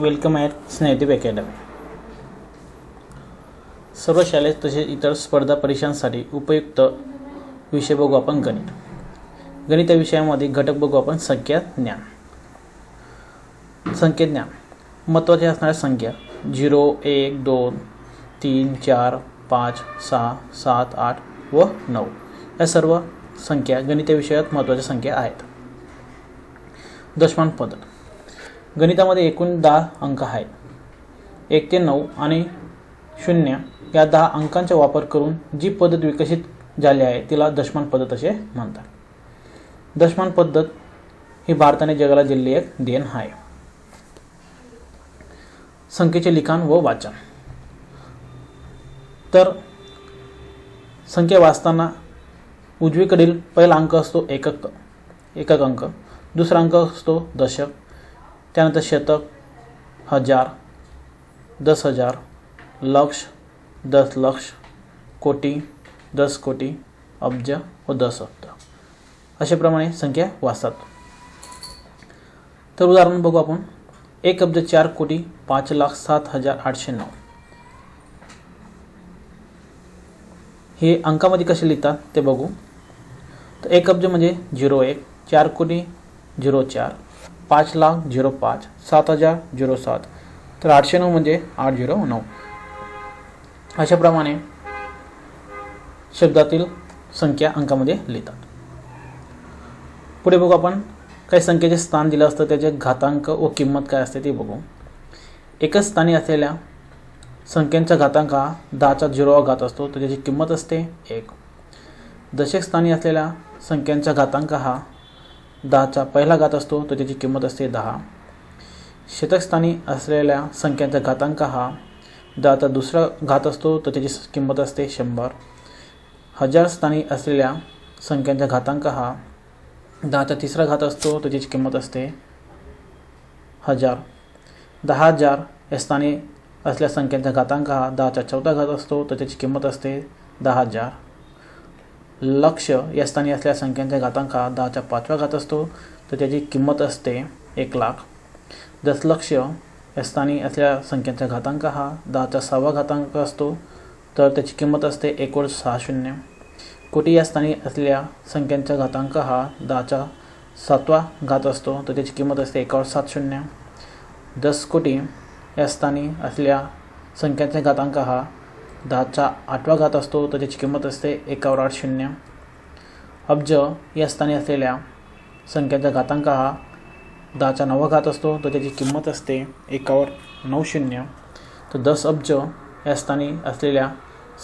Welcome at स्नेहदेव academy सर्व शालेय तसेच इतर स्पर्धा परीक्षांसाठी उपयुक्त विषय बघू आपण गणित. गणित या विषयामध्ये घटक बघू आपण संख्या ज्ञान. संख्या ज्ञान. महत्त्वाच्या असणाऱ्या संख्या झिरो एक दोन तीन चार पाच सहा सात आठ व नऊ. या सर्व संख्या गणित विषयात महत्त्वाच्या संख्या आहेत. दशमान पद्धत. गणितामध्ये एकूण दहा अंक आहेत. एक ते नऊ आणि शून्य या दहा अंकांचा वापर करून जी पद्धत विकसित झाली आहे तिला दशमान पद्धत असे म्हणतात. दशमान पद्धत ही भारताने जगाला दिलेली एक देण आहे. संख्येचे लिखाण व वाचन. तर संख्या वाचताना उजवीकडील पहिला अंक असतो एकक एकक अंक. दुसरा अंक असतो दशक. त्यानंतर शतक हजार दस हजार लक्ष दस लक्ष कोटी दस कोटी अब्ज व दस अब्ज अशाप्रमाणे संख्या वाचतात. तर उदाहरण बघू आपण. एक अब्ज चार कोटी पाच लाख सात हजार आठशे नऊ. हे अंकामध्ये कसे लिहितात ते बघू. तर एक अब्ज म्हणजे झिरो एक चार कोटी झिरो चार. पाच लाख झिरो पाच सात हजार झिरो सात. तर आठशे नऊ म्हणजे आठ झिरो नऊ. अशाप्रमाणे शब्दातील संख्या अंकामध्ये लिहितात. पुढे बघू आपण काही संख्येचे स्थान दिलं असतं त्याचे घातांक व किंमत काय असते ते बघू. एकच स्थानी असलेल्या संख्यांचा घातांक हा दहाचा झिरोवा घात असतो तर त्याची किंमत असते एक. दशक स्थानी असलेल्या संख्यांचा घातांक हा दहाचा पहिला घात असतो, तर त्याची किंमत असते दहा. शतक स्थानी असलेल्या संख्यांचा घातांक हा दहाचा दुसरा घात असतो, तर त्याची किंमत असते शंभर. हज़ार स्थानी असलेल्या संख्यांचा घातांक हा दहाचा तिसरा घात असतो, तर त्याची किंमत असते हज़ार. दहा हज़ार या स्थानी असलेल्या संख्यांचा घातांक हा दहाचा चौथा घात असतो, तर त्याची किंमत असते दहा हज़ार. लक्ष या स्थानी असलेल्या संख्यांच्या घातांक हा दहाच्या पाचव्या घात असतो. तर त्याची किंमत असते एक लाख. दशलक्ष या स्थानी असलेल्या संख्यांचा घातांक हा दहाचा सहावा घातांक असतो तर त्याची किंमत असते एकोण सहा शून्य. कोटी या स्थानी असलेल्या संख्यांचा घातांक हा दहाचा सातवा घात असतो तर त्याची किंमत असते एकावर सात शून्य. दस कोटी या स्थानी असलेल्या संख्यांचा घातांक हा दहाचा आठवा घात असतो तर त्याची किंमत असते एकावर आठ शून्य. अब्ज या स्थानी असलेल्या संख्यांचा घातांक हा दहाचा नववा घात असतो तर त्याची किंमत असते एकावर नऊ शून्य. तर दस अब्ज या स्थानी असलेल्या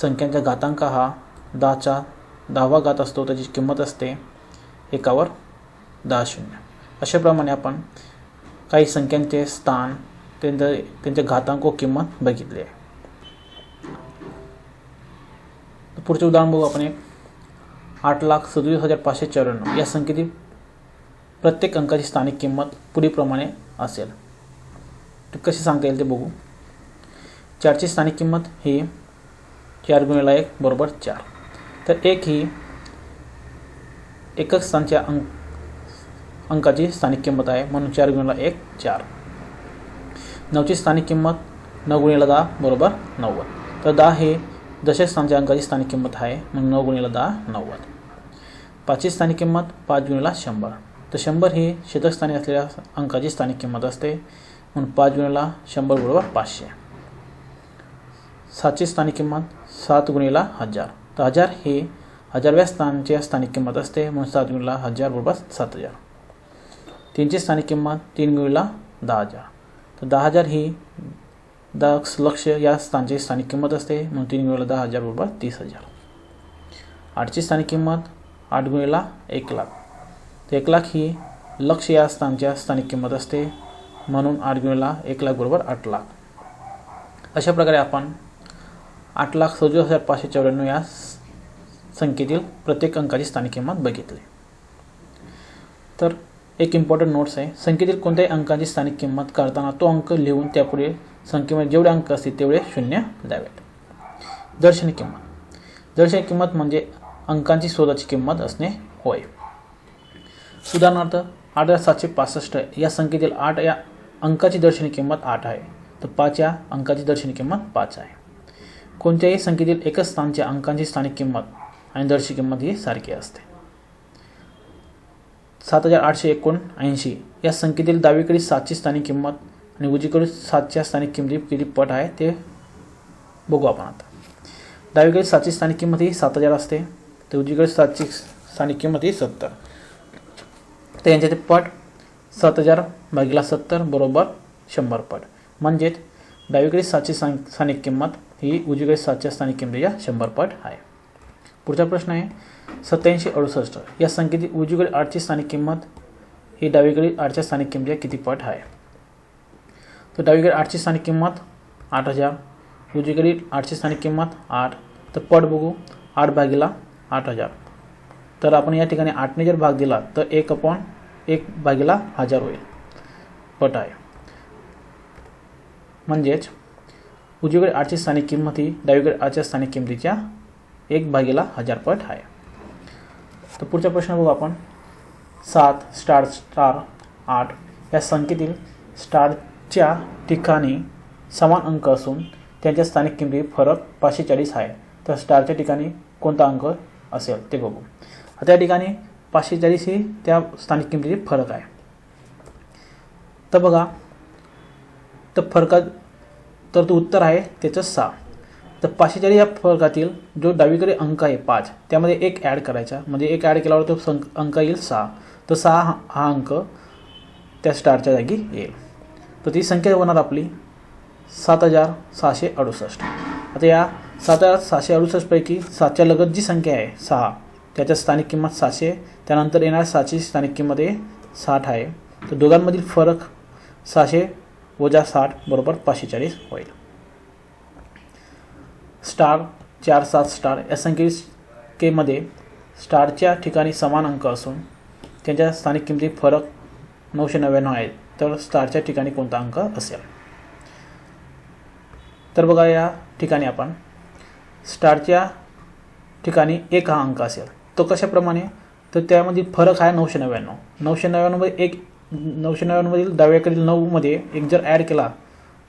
संख्यांचा घातांक हा दहाचा दहावा घात असतो त्याची किंमत असते एकावर दहा शून्य. अशाप्रमाणे आपण काही संख्यांचे स्थान त्यांचं त्यांचे घातांक व किंमत बघितली आहे. पुढचे उदाहरण बघू आपण एक. आठ लाख सदोतीस हजार पाचशे चौऱ्याण्णव. या संख्येतील प्रत्येक अंकाची स्थानिक किंमत पुढीलप्रमाणे असेल. कशी सांगता येईल ते बघू. चारची स्थानिक किंमत ही चार गुणिला एक बरोबर चार. तर एक ही एकच स्थानच्या अंक अंकाची स्थानिक किंमत आहे. म्हणून चार गुणिला एक चार. नऊची स्थानिक किंमत नऊ गुणिला दहा बरोबर नव्वद. तर दहा हे जसे स्थानच्या अंकाची स्थानिक किंमत आहे म्हणून नऊ गुणिला दहा नव्वद. पाचची स्थानिक किंमत पाच गुणिला शंभर. तर शंभर ही शतक असलेल्या अंकाची स्थानिक किंमत असते. म्हणून पाच गुणिला शंभर बरोबर पाचशे. सातची स्थानिक किंमत सात गुणिला हजार. तर हजार ही हजारव्या स्थानची स्थानिक किंमत असते. म्हणून सात गुणिला हजार बरोबर सात हजार. तीनची स्थानिक किंमत तीन गुणिला दहा हजार. तर दहा हजार ही दक्ष लक्ष या स्थानची स्थानिक किंमत असते. म्हणून तीन गुणिला दहा हजार बरोबर तीस हजार. आठची स्थानिक किंमत आठ गुणिला एक लाख. तर एक लाख ही लक्ष या स्थानच्या स्थानिक किंमत असते. म्हणून आठ गुणिला एक लाख बरोबर आठ लाख. अशा प्रकारे आपण आठ लाख सदोतीस हजार पाचशे चौऱ्याण्णव या संख्येतील प्रत्येक अंकाची स्थानिक किंमत बघितली. तर एक इम्पॉर्टंट नोट्स आहे. संख्येतील कोणत्याही अंकाची स्थानिक किंमत काढताना तो अंक लिहून त्यापुढे संख्येमध्ये जेवढे अंक असतील तेवढे शून्य द्यावेत. दर्शनी किंमत. दर्शनी किंमत म्हणजे अंकांची स्वतःची किंमत असणे होय. उदाहरणार्थ आठ हजार सातशे पासष्ट या संख्येतील आठ या अंकाची दर्शनी किंमत आठ आहे तर पाच या अंकाची दर्शनी किंमत पाच आहे. कोणत्याही संख्येतील एकच स्थानच्या अंकांची स्थानिक किंमत आणि दर्शनी किंमत ही सारखी असते. सात हजार आठशे एकोणऐंशी या संख्येतील डावीकडील सातची स्थानिक किंमत आणि उजीकडे सातच्या स्थानिक किंमती किती पट आहे ते बघू आपण आता. डावीकडे सातची स्थानिक किंमत ही सात हजार असते. तर उजीकडे सातची स्थानिक किंमत ही सत्तर. तर ते पट सात हजार भागीला सत्तर बरोबर शंभर पट. म्हणजेच डावीकडे सातची स्थान स्थानिक किंमत ही उजवीकडे सातच्या स्थानिक किंमतीच्या शंभर पट आहे. पुढचा प्रश्न आहे सत्याऐंशी अडुसष्ट. या संख्येची उजवीकडे आठची स्थानिक किंमत ही डावीकडील आठच्या स्थानिक किंमतीच्या किती पट आहे? तर डावीकडे आठशे स्थानिक किंमत आठ हजार. उजवीकडे आठशे स्थानिक किंमत आठ. तर पट बघू. आठ भागीला आठ हजार. तर आपण या ठिकाणी आठने जर भाग दिला तर एक अपॉन एक भागीला हजार होईल. पट आहे. म्हणजेच उजवीकडे आठशे स्थानिक किंमत ही डावीकडे आठच्या स्थानिक किंमतीच्या एक भागीला हजार पट आहे. तर पुढचा प्रश्न बघू आपण. सात स्टार स्टार आठ. या संख्येतील स्टार च्या ठिकाणी समान अंक असून त्यांच्या स्थानिक किमती फरक पाचशे चाळीस आहे. तर स्टारच्या ठिकाणी कोणता अंक असेल ते बघू. त्या ठिकाणी पाचशे चाळीस ही त्या स्थानिक किमतीची फरक आहे. तर बघा तर फरकात तर तो उत्तर आहे त्याचं सहा. तर पाचशे चाळीस या फरकातील जो डावीकडे अंक आहे पाच त्यामध्ये एक ॲड करायचा. म्हणजे एक ॲड केल्यावर तो अंक येईल सहा. तर सहा हा अंक त्या स्टारच्या जागी येईल. तर ती संख्या होणार आपली सात हजार सहाशे अडुसष्ट. आता या सात हजार सहाशे अडुसष्टपैकी सातच्या लगत जी संख्या आहे सहा त्याच्या स्थानिक किंमत सातशे त्यानंतर येणाऱ्या सातशे स्थानिक किंमत आहे साठ आहे. तर दोघांमधील फरक सहाशे वजा साठ बरोबर पाचशे चाळीस होईल. स्टार चार सात स्टार या संख्येमध्ये स्टारच्या ठिकाणी समान अंक असून त्यांच्या स्थानिक किमतीत फरक नऊशे नव्याण्णव आहेत तर स्टारच्या ठिकाणी कोणता अंक असेल? तर बघा या ठिकाणी आपण स्टारच्या ठिकाणी एक हा अंक असेल. तो कशाप्रमाणे? तर त्यामधील फरक आहे नऊशे नव्याण्णव. नऊशे नव्याण्णवमध्ये एक नऊशे नव्याण्णवमधील डाव्याकडील नऊमध्ये एक जर ॲड केला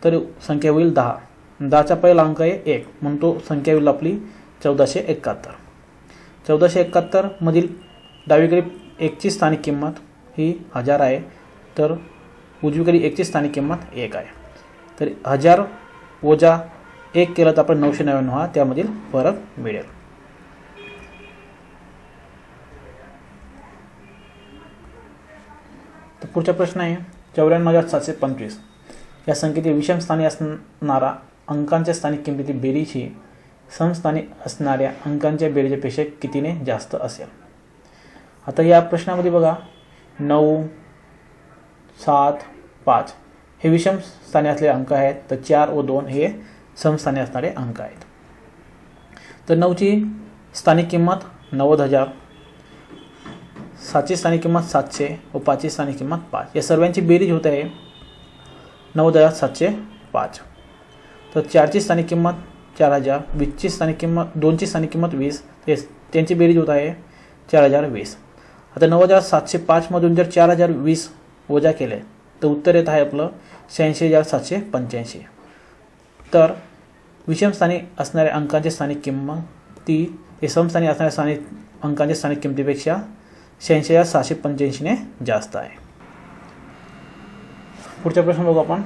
तर संख्या होईल दहा. दहाचा पहिला अंक आहे एक म्हणून तो संख्या होईल आपली चौदाशे एकाहत्तर. चौदाशे एकाहत्तरमधील डावीकडे एकची स्थानिक किंमत ही हजार आहे. तर उजवीकडे एकची स्थानिक किंमत एक आहे. तर हजार वजा एक केलं तर आपण नऊशे नव्याण्णव हा त्यामधील फरक मिळेल. तर पुढचा प्रश्न आहे चौऱ्याण्णव हजार सातशे पंचवीस. या संख्येतील विषम स्थानी असणारा अंकांच्या स्थानिक किंमतीतील बेरीज ही समस्थानी असणाऱ्या अंकांच्या बेरीजेपेक्षा कितीने जास्त असेल? आता या प्रश्नामध्ये बघा. नऊ सात पाच. हे विषम स्थानी असलेले अंक आहेत. तर चार व दोन हे समस्थानी असणारे अंक आहेत. तर नऊची स्थानिक किंमत नव्वद हजार. सातची स्थानिक किंमत सातशे व पाचची स्थानिक किंमत पाच. या सर्वांची बेरीज होत आहे. नव्वद हजार सातशे पाच. तर चारची स्थानिक किंमत चार हजार. वीसची स्थानिक किंमत दोनची स्थानिक किंमत वीस. ते त्यांची बेरीज होत आहे चार हजार वीस. आता नव्वद हजार सातशे पाचमधून जर चार हजार वीस वजा केले तर उत्तर येत आहे आपलं शहाऐंशी हजार सातशे पंच्याऐंशी. तर विषमस्थानी असणाऱ्या अंकांची स्थानिक किंमत ती हे समस्थानी असणाऱ्या स्थानिक अंकांच्या स्थानिक किमतीपेक्षा शहाऐंशी हजार सहाशे पंच्याऐंशीने जास्त आहे. पुढचा प्रश्न बघू आपण.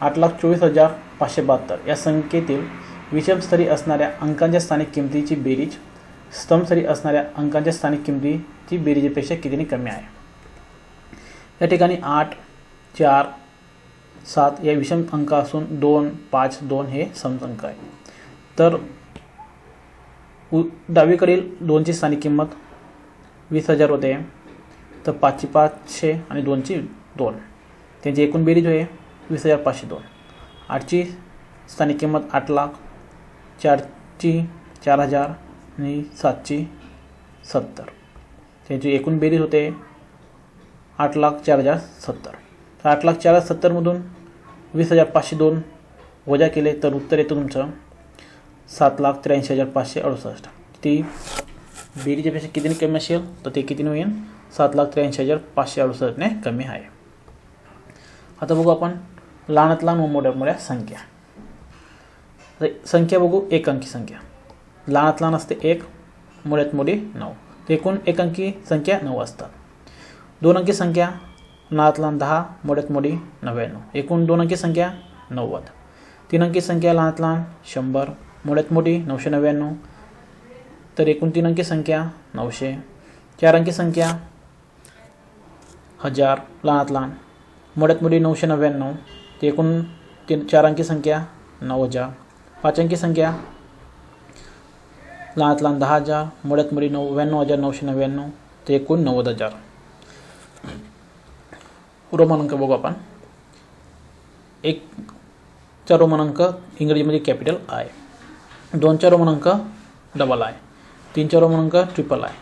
आठ लाख चोवीस हजार पाचशे बहात्तर. या संख्येतील विषमस्तरी असणाऱ्या अंकांच्या स्थानिक किमतीची बेरीज स्तंभस्तरी असणाऱ्या अंकांच्या स्थानिक किमतीची बेरीजपेक्षा कितीने कमी आहे? या ठिकाणी आठ चार सात या विषम अंक असून दोन पाच दोन हे समसंक आहे. तर उ डावीकडील दोनची स्थानिक किंमत वीस हजार होते. तर पाचची पाचशे आणि दोनची दोन. त्यांची एकूण बेरीज होते वीस हजार पाचशे दोन. आठची स्थानिक किंमत आठ लाख चारची चार हजार आणि सातची सत्तर. त्यांची एकूण बेरीज होते आठ लाख चार हजार सत्तर. तर आठ लाख चार सत्तरमधून वीस हजार पाचशे दोन वजा केले तर उत्तर येतं तुमचं सात लाख त्र्याऐंशी हजार पाचशे अडुसष्ट. ती बेरीच्यापेक्षा कितीने कमी असेल? तर ते कितीने होईल सात लाख त्र्याऐंशी हजार पाचशे अडुसष्टने कमी आहे. आता बघू आपण लहानात लहान व मोठ्या मोठ्या संख्या. संख्या बघू एक अंकी संख्या. लहानात लहान असते एक मोठ्यात मोठी नऊ. एकूण एक अंकी संख्या नऊ असतात. दोन अंकी संख्या लहानात लहान दहा मोठ्यात मोडी नव्याण्णव. एकूण दोन अंकी संख्या नव्वद. तीन अंकी संख्या लहानात लहान शंभर. मोठ्यात मोठी नऊशे नव्याण्णव. तर एकूण तीन अंकी संख्या नऊशे. चार अंकी संख्या हज़ार लहानात लहान मोठ्यात मोठी नऊशे नव्याण्णव. ते एकूण तीन, चार अंकी संख्या नऊ हज़ार. पाच अंकी संख्या लहानात लहान दहा हज़ार. मोठ्यात मोठी नव्याण्णव हज़ार नऊशे नव्याण्णव. ते एकूण नव्वद हज़ार. रोमन अंक बघू आपण. एक चा रोमन अंक इंग्रजीमध्ये कॅपिटल आय. दोनचा रोमन अंक डबल आय तीनचा रोमन अंक ट्रिपल आय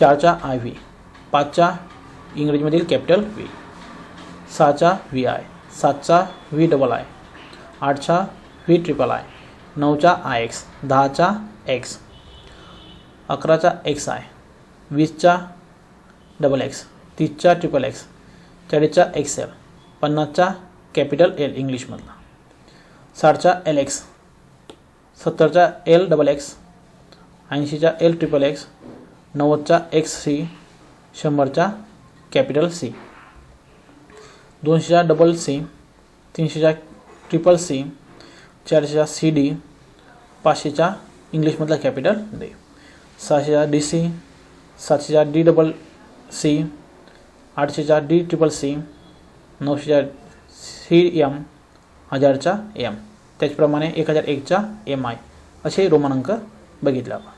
चारचा आय व्ही पाचचा इंग्रजीमधील कॅपिटल व्ही सहाचा व्ही आय सातचा व्ही डबल आय आठचा व्ही ट्रिपल आय नऊचा आय एक्स दहाचा एक्स अकराचा एक्स आय वीसचा डबल एक्स तीसचा ट्रिपल एक्स चाळीसचा एक्स एल पन्नासचा कॅपिटल एल इंग्लिशमधला. साठचा एल एक्स सत्तरचा एल डबल एक्स ऐंशीचा एल ट्रिपल एक्स नव्वदचा एक्स सी शंभरचा कॅपिटल सी दोनशेचा डबल सी तीनशेचा ट्रिपल सी चारशेचा सी डी पाचशेचा इंग्लिशमधला कॅपिटल डी सहाशेचा डी सी सातशेचा डी डबल सी आठशे चार डी ट्रिपल सी नऊशेचा सी एम हजारचा एम. त्याचप्रमाणे एक हजार एकचा एम आय. असे रोमन अंक बघितले. आपण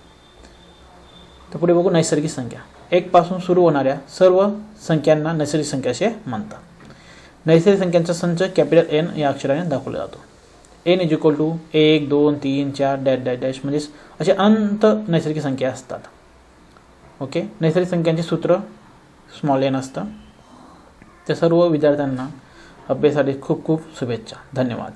तर पुढे बघू नैसर्गिक संख्या. एकपासून सुरू होणाऱ्या सर्व संख्यांना नैसर्गिक संख्या असे म्हणतात. नैसर्गिक संख्यांचा संच कॅपिटल एन या अक्षराने दाखवला जातो. एन इज इक्वल टू एक दोन तीन चार डॅश डॅश डॅश म्हणजेच असे अनंत नैसर्गिक संख्या असतात. ओके? नैसर्गिक संख्यांचे सूत्र स्मॉल एन असतं. त्या सर्व विद्यार्थ्यांना अभ्यासासाठी खूप खूप शुभेच्छा. धन्यवाद.